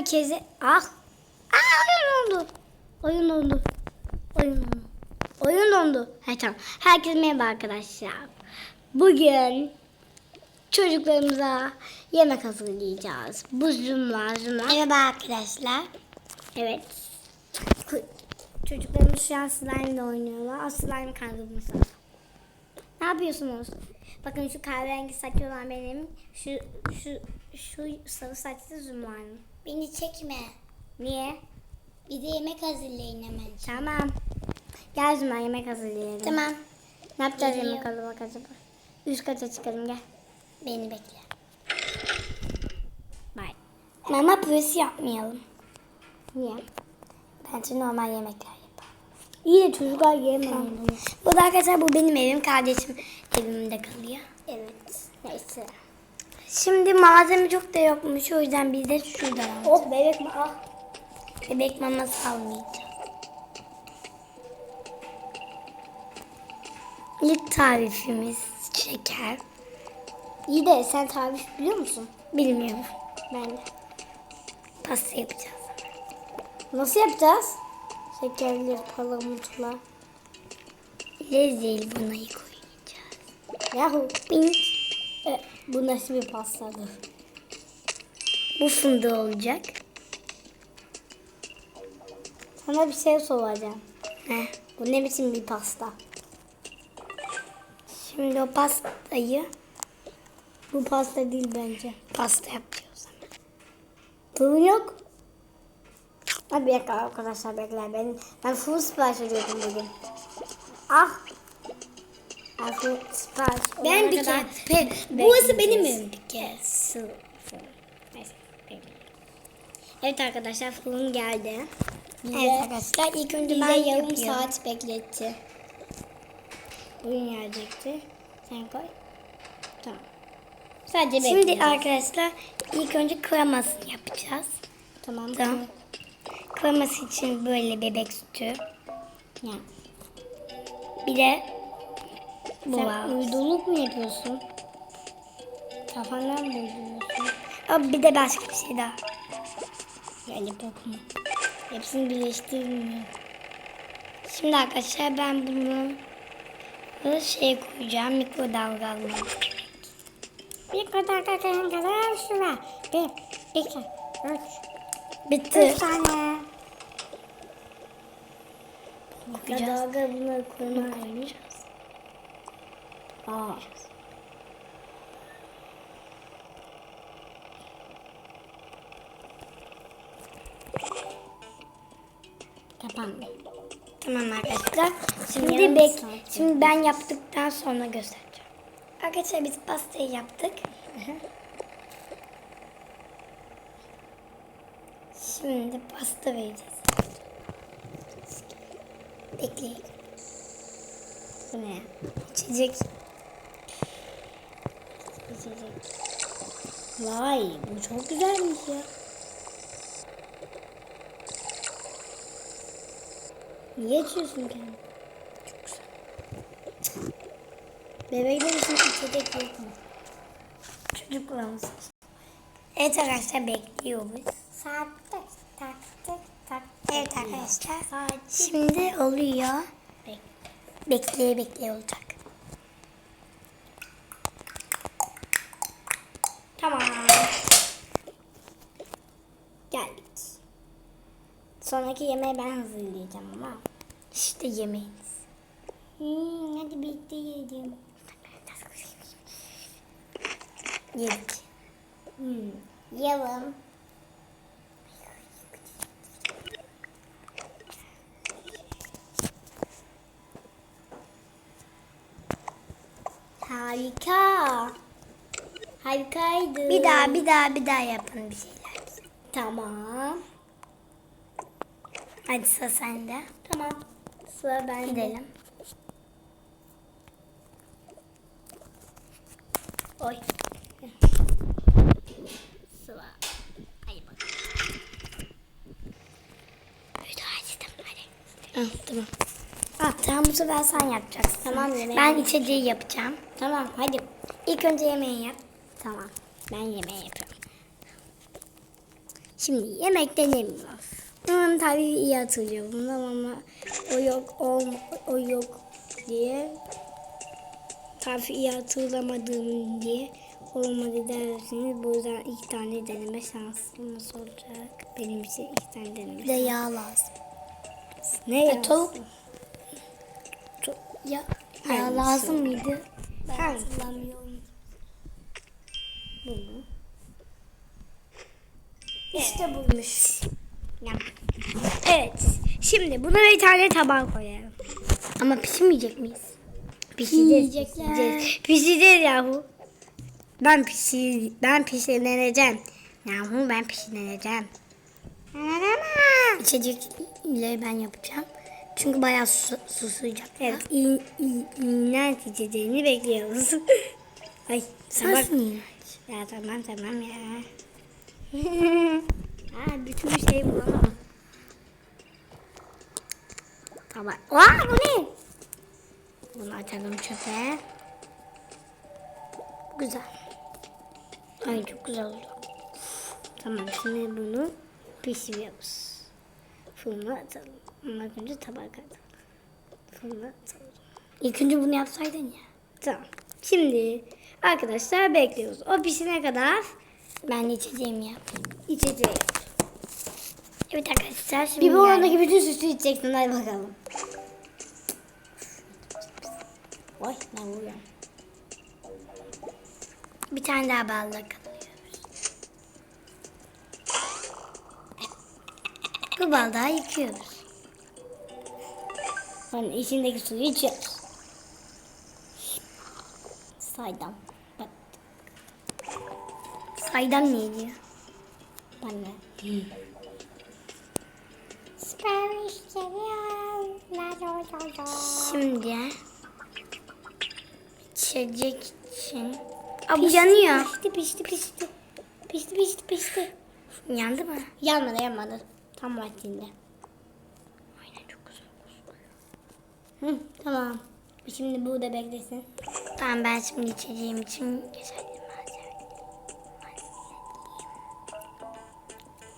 herkese... Ah! Aa, oyun oldu. Oyun oldu. Oyun oldu. Oyun oldu. Ha, tamam. Herkese merhaba arkadaşlar. Bugün çocuklarımıza yemek hazırlayacağız. Bu zümra. Merhaba arkadaşlar. Evet. Çocuklarımız şu an slime ile oynuyorlar. O slime kandırmışlar. Ne yapıyorsunuz? Bakın şu kahverengi saçlı olan benim. Şu şu şu sarı saçlı Zümra'nın. Beni çekme. Niye? Bir de yemek hazırlayın hemen. Tamam. Gel Zümra yemek hazırlayalım. Tamam. Ne yapacağız Geliyor. yemek hazırlamak acaba? Üst kata çıkalım gel. Beni bekle. Bye. Mama püresi yapmayalım. Niye? Bence normal yemekler yapalım. İyi de çocuklar yiyemiyor bunu. Bu da arkadaşlar bu benim evim. Kardeşim evimde kalıyor. Evet. Neyse. Şimdi malzeme çok da yokmuş. O yüzden biz de şuradan aldık. Oh bebek mi? Ah. Bebek maması almayacağız. İlk tarifimiz şeker. İyi de sen tarif biliyor musun? Bilmiyorum. Ben de. Pasta yapacağız. Nasıl yapacağız? Şekerli palamutla. Lezzetli bunayı koyacağız. Yahu. Bin. E, bu nasıl bir pastadır? Bu fındığı olacak. Sana bir şey soracağım. Heh. Bu ne biçim bir pasta? Şimdi o pastayı Bu pasta değil bence. pasta yapacağız. Fırın yok. Dakika arkadaşlar bekler. Ben, ben fırın sipariş ediyordum bugün. Ah. Fırın sipariş Ben bir kere. Pe, burası benim evim bir bekleyin. Evet arkadaşlar fırın geldi. Evet arkadaşlar ilk önce Bize ben yarım yapıyorum. saat bekletti. Bugün gelecekti. Sen koy. Tamam. Sadece Şimdi bekleyeceğiz. arkadaşlar ilk önce kremasını yapacağız. Tamam. Tamam. Kreması için böyle bebek sütü. Ya. Bir de Sen var. uyduluk mu yapıyorsun? Kafandan mı uyduruyorsun? Aa, Bir de başka bir şey daha. Yani mu? Hepsini birleştirmiyor. Şimdi arkadaşlar ben bunu bu şey koyacağım mikrodalgalı. Bir kadar kadar şuna. Bir, iki, üç. Bitti. Üç tane. Kadar bunları koymak Aa. Kapandı. Tamam arkadaşlar. Şimdi Şimdi bek. Şimdi ben yaptıktan sonra göstereceğim. Arkadaşlar biz pastayı yaptık. Şimdi pasta vereceğiz. Bekleyin. Bu ne? İçecek. İçecek. Vay bu çok güzelmiş ya. Niye içiyorsun kendini? Çok güzel. Bebekler için içecek yok mu? Çocuklarımız. Evet arkadaşlar bekliyoruz. Saat tak tak tak tak. Evet arkadaşlar. Saat Şimdi oluyor. Bek. Bekleye bekleye olacak. Tamam. Geldik. Sonraki yemeği ben hazırlayacağım ama. İşte yemeğiniz. Hmm, hadi birlikte yiyelim. Yedik. Hmm, yiyelim. Harika. Harikaydı. Bir daha bir daha bir daha yapın bir şeyler. Tamam. Hadi sıra sende. Tamam. Sıra bende. Gidelim. Oy. Sıra. Hadi bakalım. Hadi açtım hadi. Ah, tamam. Ah, Tamam bu sefer sen yapacaksın. Tamam, yemeği Ben içeceği yapacağım. Tamam hadi. İlk önce yemeği yap. Tamam. Ben yemeği yapıyorum. Şimdi yemek denemiyoruz. Bunun tabii iyi hatırlıyorum ama o yok o, o yok diye tabii iyi hatırlamadığım diye olmadı dersiniz. Bu yüzden iki tane deneme şansımız olacak. Benim için iki tane deneme Bir de yağ lazım. Ne Ya ya? tavuk. Ya, yağ Hangisi? lazım mıydı? Ben Hangisi? hatırlamıyorum. Bunu. İşte buymuş. Evet. Şimdi buna bir tane tabak koyalım. Ama pişirmeyecek miyiz? Pişireceğiz. Pişireceğiz, pişireceğiz yahu. Ben pişir, ben pişirleneceğim. Yahu ben pişirleneceğim. İçecekleri ben yapacağım. Çünkü bayağı su, susayacak. Evet, in, in, iğrenç içeceğini bekliyoruz. Ay. Sensin iğrenç. Ya tamam tamam ya. ha, bütün şey bu ama. Tamam. Aa bu ne? Bunu atalım çöpe. Güzel. Ay çok güzel oldu. Tamam şimdi bunu pişiriyoruz. Fırına atalım. Ama önce tabak atalım. Fırına atalım. İlk önce bunu yapsaydın ya. Tamam. Şimdi arkadaşlar bekliyoruz. O pişene kadar Ben içeceğimi yap. içeceğiz. Evet arkadaşlar şimdi Bir bu oradaki bütün sütü içeceksin. Hadi bakalım. Oy ne vuruyor? bir tane daha balla kalıyoruz. Bu bardağı yıkıyoruz. Hani içindeki suyu içiyoruz. Saydam. Bak Saydam ne diyor? anne. Şimdi içecek için. Aa, bu yanıyor. Pişti pişti pişti. Pişti pişti pişti. Yandı mı? Yanmadı yanmadı. Tam vaktinde. Aynen çok güzel. Hı, tamam. Şimdi bu da beklesin. Tamam ben şimdi içeceğim için malzeme.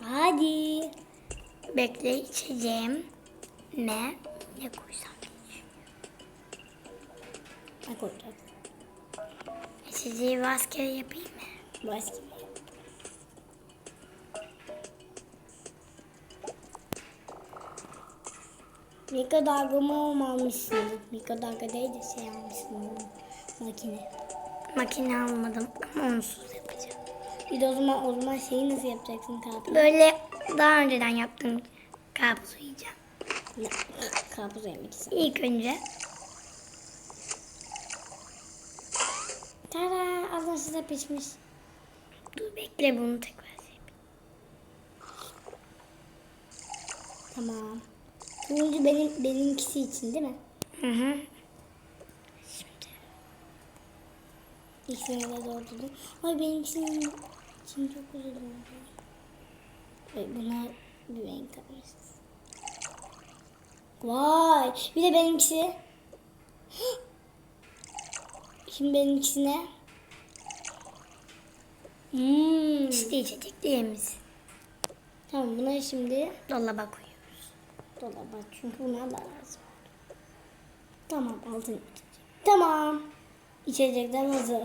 Hadi. Bekle içeceğim. Ne? Ne koysam? Ne koyacağız? İçeceği maske yapayım mı? Başka Mikrodalga mı almışsın? Mikrodalga değil de şey almışsın. Makine. Makine almadım ama onsuz yapacağım. Bir de o zaman, o zaman şeyi nasıl yapacaksın karpuz? Böyle daha önceden yaptığım karpuzu yiyeceğim. Karpuz yemek istedim. İlk önce Tada! Az önce de pişmiş. dur bekle bunu tekrar yapayım. Tamam. Turuncu benim, benimkisi için değil mi? Hı hı. İkisini de doldurdum. Ay benimkisinin için çok. Ay, buna bir renk alırız. Vay! Bir de benimkisi. Şimdi benimkisine. Hmm. İşte içeceklerimiz. Tamam bunları şimdi Dolaba koyuyoruz. dolaba çünkü bunlar da lazım. Tamam altın içecek. Tamam. İçecekler hazır.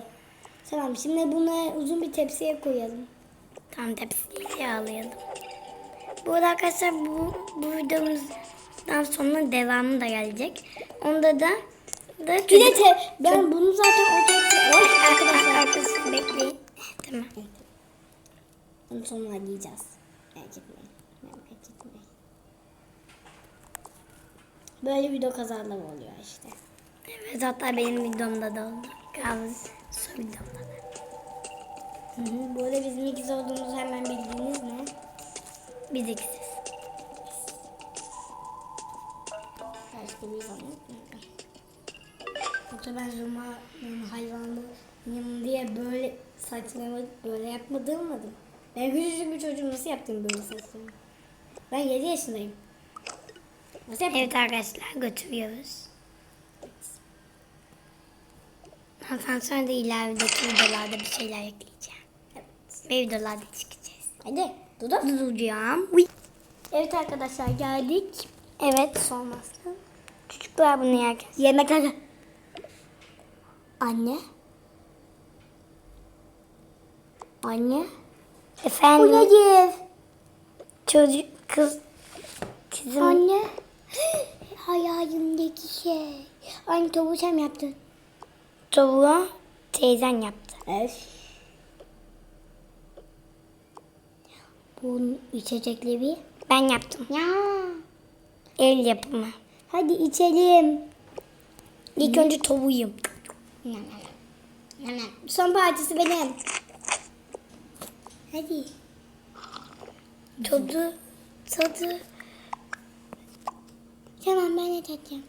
Tamam şimdi bunu uzun bir tepsiye koyalım. Tam tepsiyi yağlayalım. Bu arada arkadaşlar bu, bu videomuzdan sonra devamı da gelecek. Onda da da Bir de te- ben bunu zaten o tepsi... Oy arkadaşlar arkadaşlar bekleyin. Tamam. Onu sonra yiyeceğiz. Merak etmeyin. Merak etmeyin. Böyle video kazaları oluyor işte. Evet hatta benim videomda da oldu. Kahve su videomda da. Hı hı. Bu arada bizim ikiz olduğumuzu hemen bildiğiniz mi? Biz ikisiz. Başka bir zaman? Yoksa ben Zuma'nın hayvanlı diye böyle saçlarımı böyle yapmadırmadım. Ben küçücük bir çocuğum nasıl yaptım böyle saçlarımı? Ben 7 yaşındayım. Nasıl yaptım? Evet arkadaşlar götürüyoruz. Da ilerideki videolarda bir şeyler ekleyeceğim. Evet. Ve videolarda çıkacağız. Hadi. Dudu. Duducağım. Uy. Evet arkadaşlar geldik. Evet. Solmazsa. Çocuklar bunu yerken. Yemekler. Anne. Anne. Bu Efendim. nedir? Çocuk kız. Kızım. Anne. Hayalimdeki şey. Anne tavuğu sen mi yaptın? Tavuğu teyzen yaptı. Evet. Bunun içecekleri. Ben yaptım. Ya. El yapımı. Hadi içelim. İlk önce tavuğu. Son partisi benim. Hadi. Tadı. Tadı. Tamam ben de tatacağım.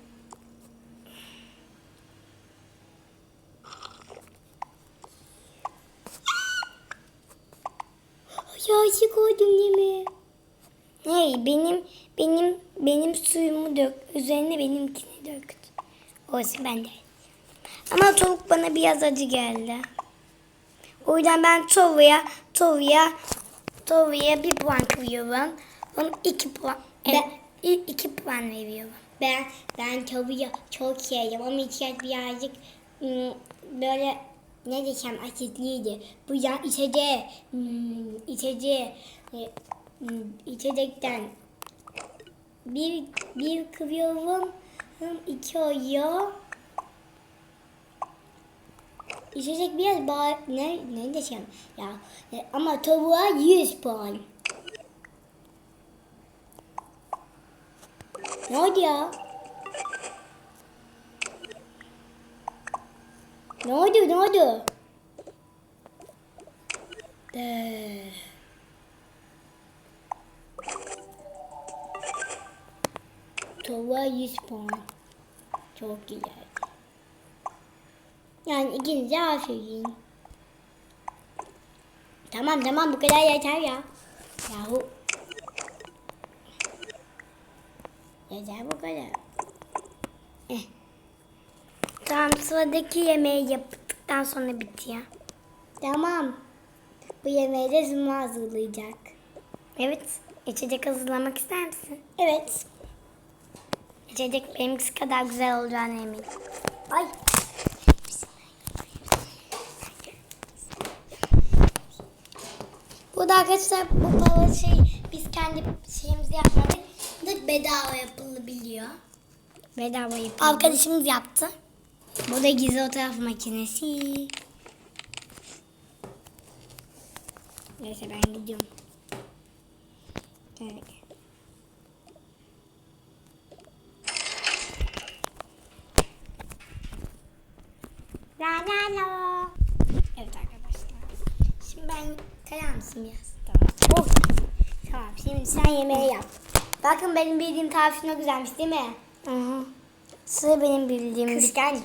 Yaşı koydum değil mi? Hey benim benim benim suyumu dök. Üzerine benimkini döktü. Olsun ben de. Ama tavuk bana biraz acı geldi. O yüzden ben tavuğa tavuğa tavuğa bir puan koyuyorum. Ona iki puan. Evet, i- iki puan veriyorum. Ben ben tavuğu çok sevdim ama içecek birazcık ım, böyle ne desem asitliydi. Bu ya içeceği ım, içeceği e, ım, içecekten bir bir kırıyorum iki oluyor. İçecek biraz bağ ne ne desem ya e, ama tavuğa 100 puan. Ne oldu ya? Ne oldu ne oldu? Ee. Tavuğa 100 puan. Çok güzel. Yani ikinize aferin. Tamam tamam bu kadar yeter ya. Yahu. Yeter bu kadar. Eh. Tamam sıradaki yemeği yaptıktan sonra bitiyor. Tamam. Bu yemeği de Zuma hazırlayacak. Evet. İçecek hazırlamak ister misin? Evet. İçecek benimkisi kadar güzel olacağına eminim. Ay. Bu da arkadaşlar bu para şey biz kendi şeyimizi yapmadık. Bedava yapılabiliyor. Bedava yapayım. Arkadaşımız yaptı. Bu da gizli fotoğraf makinesi. Neyse ben gidiyorum. Evet. La la la. Evet arkadaşlar. Şimdi ben kayar mısın biraz? Tamam. Oh. Tamam şimdi sen yemeği yap. Bakın benim bildiğim tarif ne güzelmiş değil mi? Hı hı. Sıra benim bildiğim Kıskanç.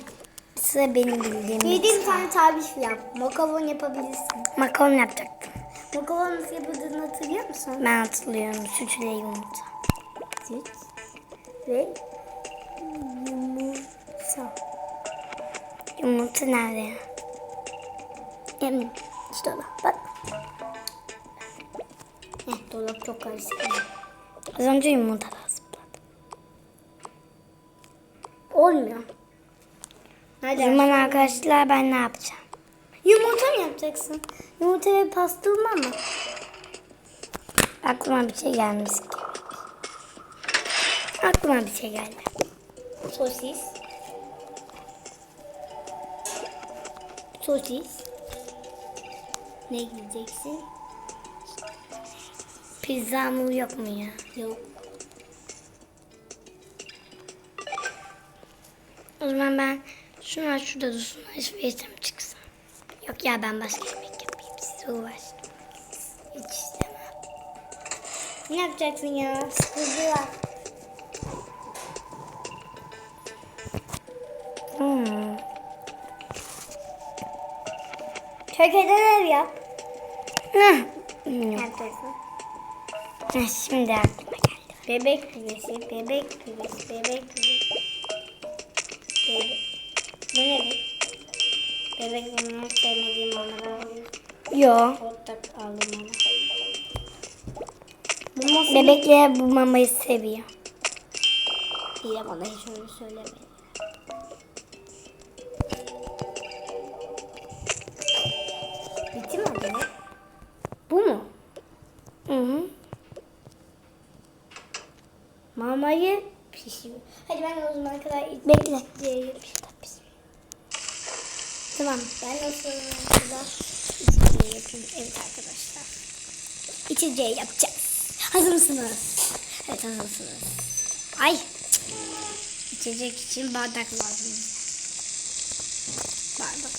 sıra benim bildiğim Bildiğim tane tarif yap. Makaron yapabilirsin. makaron yapacaktım. Makaron nasıl yapıldığını hatırlıyor musun? Ben hatırlıyorum sütüyle yumurta. Süt ve yumurta. Yumurta nerede ya? Emin. İşte orada. Bak. Heh, dolap çok karışık. Az önce yumurta lazım. Olmuyor. O Hadi. zaman arkadaşlar ben ne yapacağım? Yumurta mı yapacaksın? Yumurta ve pastırma mı? Aklıma bir şey gelmiş. Aklıma bir şey geldi. Sosis. Sosis. Ne giyeceksin? Pizza hamuru yok mu ya? Yok. O zaman ben şunlar şurada dursun alışverişe mi çıksam? Yok ya ben başka yemek yapayım. Siz uğraşın. Hiç istemem. Ne yapacaksın ya? Sıkıldılar. Hmm. Kökeden ev yap. Ne yapacaksın? Heh, Şimdi aklıma geldi. Bebek püresi, bebek püresi, bebek püresi. Bebek. Bu nedir? Bebek yemeği sevmediğim. Yok. Hot dog aldım ona. Maması Bebekler bu mamayı seviyor. İyi bana hiç öyle söylemeyin. Mamayı pişiriyor. Hadi ben o zaman kadar Bekle. Tamam ben o zamana kadar içeceği yapayım. Evet arkadaşlar. İçeceği yapacağız. Hazır mısınız? Evet hazırsınız. Ay. İçecek için bardak lazım. Bardak.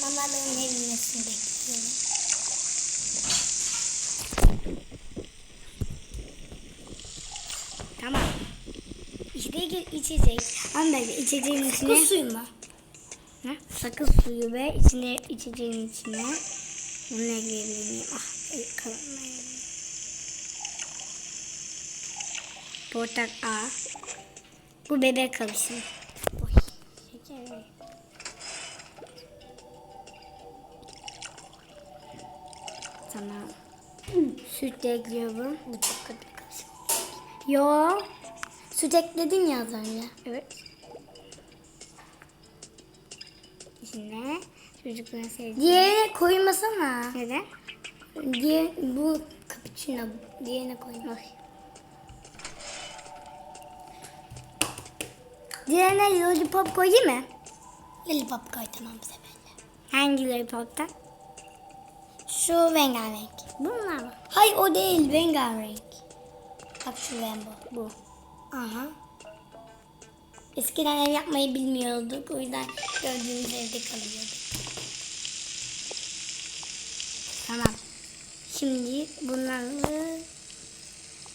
Mamaların erimesini bekliyorum. İşte içecek. Ama ben içeceğin içine... Bu suyu mu? Ne? Sakız suyu ve içine içeceğin içine bunu ekleyebilir miyim? Ah, el kalanmayalım. Portak A. Bu bebek karışım. Oy, şeker. Tamam. Süt de ekliyorum. Bu çok kötü bir karışım. Süt ekledin ya az önce. Evet. İçine çocukların sevdiği. Diğerine koymasana. Neden? Diğer, bu cappuccino. Diğerine koyma. Ay. Diğerine lollipop koyayım mı? Lollipop koy tamam bu sefer. Hangi lollipop'tan? Şu rengarenk. Bunlar mı? Hayır o değil rengarenk. Bak şu rainbow. Bu. Aha. Eskiden ev yapmayı bilmiyorduk. O yüzden gördüğümüz evde kalıyorduk. Tamam. Şimdi bunları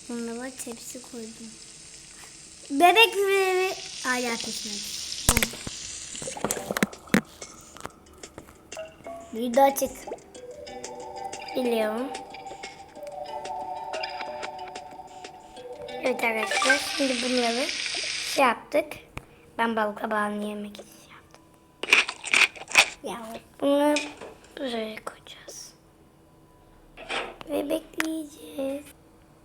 bunlara tepsi koydum. Bebek ve hala pişmedi. De açık. Biliyorum. Evet arkadaşlar şimdi bunları şey yaptık. Ben bal kabağını yemek yaptım. Ya bunu buraya koyacağız. Ve bekleyeceğiz.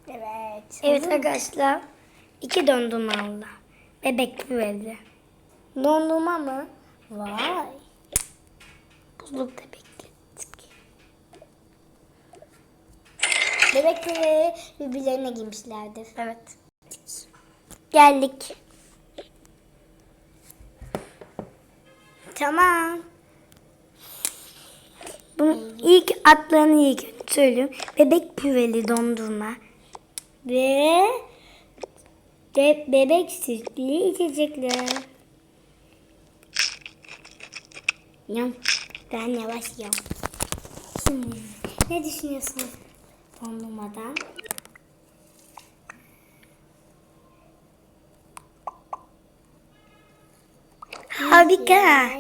Evet. Evet arkadaşlar. iki dondurma aldı. Bebek evde. Dondurma mı? Vay. Buzlukta Bebekleri birbirlerine giymişlerdir. Evet. Geldik. Tamam. Bunun ilk adlarını ilk söylüyorum. Bebek püreli dondurma. Ve de bebek sütlü içecekler. Yam. Ben yavaş yam. Şimdi ne düşünüyorsunuz dondurmadan? Harika.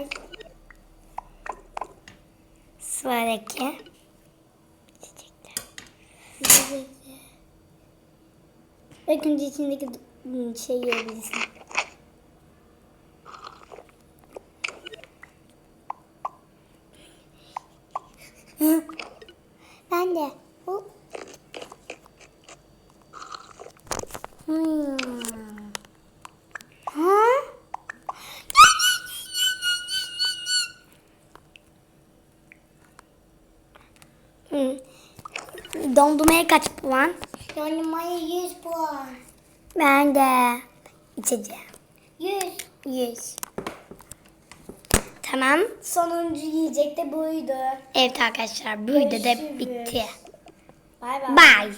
Sıradaki. Çiçekler. İlk önce içindeki şey yiyebilirsin. ben de. Hop. Hmm. Ha? Hmm. Dondurmaya kaç puan? Dondurmaya 100 puan. Ben de içeceğim. 100. 100. Tamam. Sonuncu yiyecek de buydu. Evet arkadaşlar bu video da bitti. Bay bay. Bye.